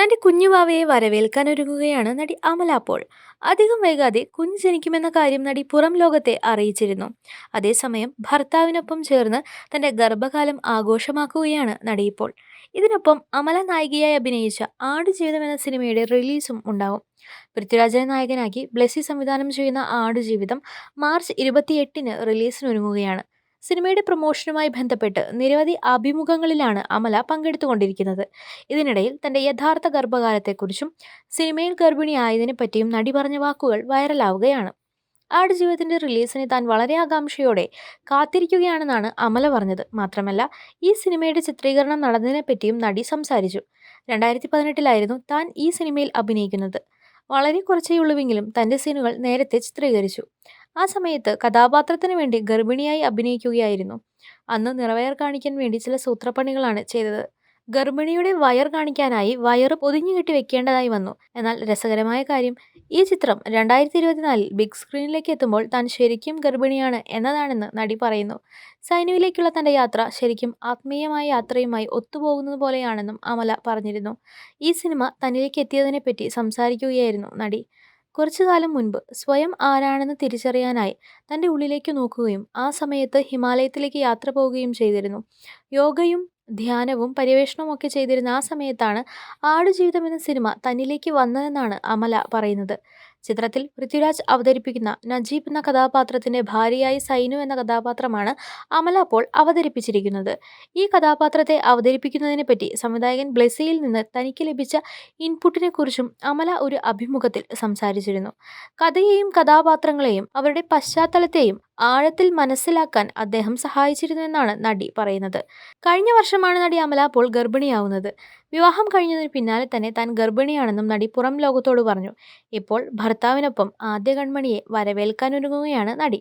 തന്റെ കുഞ്ഞുവാവയെ വരവേൽക്കാനൊരുങ്ങുകയാണ് നടി അമല പോൾ അധികം വൈകാതെ കുഞ്ഞ് ജനിക്കുമെന്ന കാര്യം നടി പുറം ലോകത്തെ അറിയിച്ചിരുന്നു. അതേസമയം ഭർത്താവിനൊപ്പം ചേർന്ന് തന്റെ ഗർഭകാലം ആഘോഷമാക്കുകയാണ് നടി ഇപ്പോൾ. ഇതിനൊപ്പം അമല നായികയായി അഭിനയിച്ച ആടുജീവിതം എന്ന സിനിമയുടെ റിലീസും ഉണ്ടാവും. പൃഥ്വിരാജനെ നായകനാക്കി ബ്ലെസി സംവിധാനം ചെയ്യുന്ന ആടുജീവിതം മാർച്ച് ഇരുപത്തിയെട്ടിന് റിലീസിനൊരുങ്ങുകയാണ്. സിനിമയുടെ പ്രൊമോഷനുമായി ബന്ധപ്പെട്ട് നിരവധി അഭിമുഖങ്ങളിലാണ് അമല പങ്കെടുത്തുകൊണ്ടിരിക്കുന്നത്. ഇതിനിടയിൽ തന്റെ യഥാർത്ഥ ഗർഭകാലത്തെക്കുറിച്ചും സിനിമയിൽ ഗർഭിണിയായതിനെ പറ്റിയും നടി പറഞ്ഞ വാക്കുകൾ വൈറലാവുകയാണ്. ആടുജീവിതത്തിന്റെ റിലീസിന് താൻ വളരെ ആകാംക്ഷയോടെ കാത്തിരിക്കുകയാണെന്നാണ് അമല പറഞ്ഞത്. മാത്രമല്ല ഈ സിനിമയുടെ ചിത്രീകരണം നടന്നതിനെപ്പറ്റിയും നടി സംസാരിച്ചു. രണ്ടായിരത്തി പതിനെട്ടിലായിരുന്നു താൻ ഈ സിനിമയിൽ അഭിനയിക്കുന്നത്. വളരെ കുറച്ചേ ഉള്ളുവെങ്കിലും തന്റെ സീനുകൾ നേരത്തെ ചിത്രീകരിച്ചു. ആ സമയത്ത് കഥാപാത്രത്തിന് വേണ്ടി ഗർഭിണിയായി അഭിനയിക്കുകയായിരുന്നു. അന്ന് നിറവയർ കാണിക്കാൻ വേണ്ടി ചില സൂത്രപ്പണികളാണ് ചെയ്തത്. ഗർഭിണിയുടെ വയർ കാണിക്കാനായി വയറ് പൊതിഞ്ഞുകെട്ടി വെക്കേണ്ടതായി വന്നു. എന്നാൽ രസകരമായ കാര്യം ഈ ചിത്രം രണ്ടായിരത്തി ഇരുപത്തിനാലിൽ ബിഗ് സ്ക്രീനിലേക്ക് എത്തുമ്പോൾ താൻ ശരിക്കും ഗർഭിണിയാണ് എന്നതാണെന്ന് നടി പറയുന്നു. സൈനുവിലേക്കുള്ള തന്റെ യാത്ര ശരിക്കും ആത്മീയമായ യാത്രയുമായി ഒത്തുപോകുന്നത് പോലെയാണെന്നും അമല പറഞ്ഞിരുന്നു. ഈ സിനിമ തന്നിലേക്ക് എത്തിയതിനെപ്പറ്റി സംസാരിക്കുകയായിരുന്നു നടി. കുറച്ചു കാലം മുൻപ് സ്വയം ആരാണെന്ന് തിരിച്ചറിയാനായി തന്റെ ഉള്ളിലേക്ക് നോക്കുകയും ആ സമയത്ത് ഹിമാലയത്തിലേക്ക് യാത്ര പോവുകയും ചെയ്തിരുന്നു. യോഗയും ധ്യാനവും പര്യവേഷണവും ഒക്കെ ചെയ്തിരുന്ന ആ സമയത്താണ് ആടുജീവിതം എന്ന സിനിമ തന്നിലേക്ക് വന്നതെന്നാണ് അമല പറയുന്നത്. ചിത്രത്തിൽ പൃഥ്വിരാജ് അവതരിപ്പിക്കുന്ന നജീബ് എന്ന കഥാപാത്രത്തിന്റെ ഭാര്യയായി സൈനു എന്ന കഥാപാത്രമാണ് അമല പോൾ അവതരിപ്പിച്ചിരിക്കുന്നത്. ഈ കഥാപാത്രത്തെ അവതരിപ്പിക്കുന്നതിനെ പറ്റി സംവിധായകൻ ബ്ലെസിയിൽ നിന്ന് തനിക്ക് ലഭിച്ച ഇൻപുട്ടിനെക്കുറിച്ചും അമല ഒരു അഭിമുഖത്തിൽ സംസാരിച്ചിരുന്നു. കഥയെയും കഥാപാത്രങ്ങളെയും അവരുടെ പശ്ചാത്തലത്തെയും ആഴത്തിൽ മനസ്സിലാക്കാൻ അദ്ദേഹം സഹായിച്ചിരുന്നു എന്നാണ് നടി പറയുന്നത്. കഴിഞ്ഞ വർഷമാണ് നടി അമല പോൾ ഗർഭിണിയാവുന്നത്. വിവാഹം കഴിഞ്ഞതിന് പിന്നാലെ തന്നെ താൻ ഗർഭിണിയാണെന്നും നടി പുറം ലോകത്തോട് പറഞ്ഞു. ഇപ്പോൾ ഭർത്താവിനൊപ്പം ആദ്യ കൺമണിയെ വരവേൽക്കാനൊരുങ്ങുകയാണ് നടി.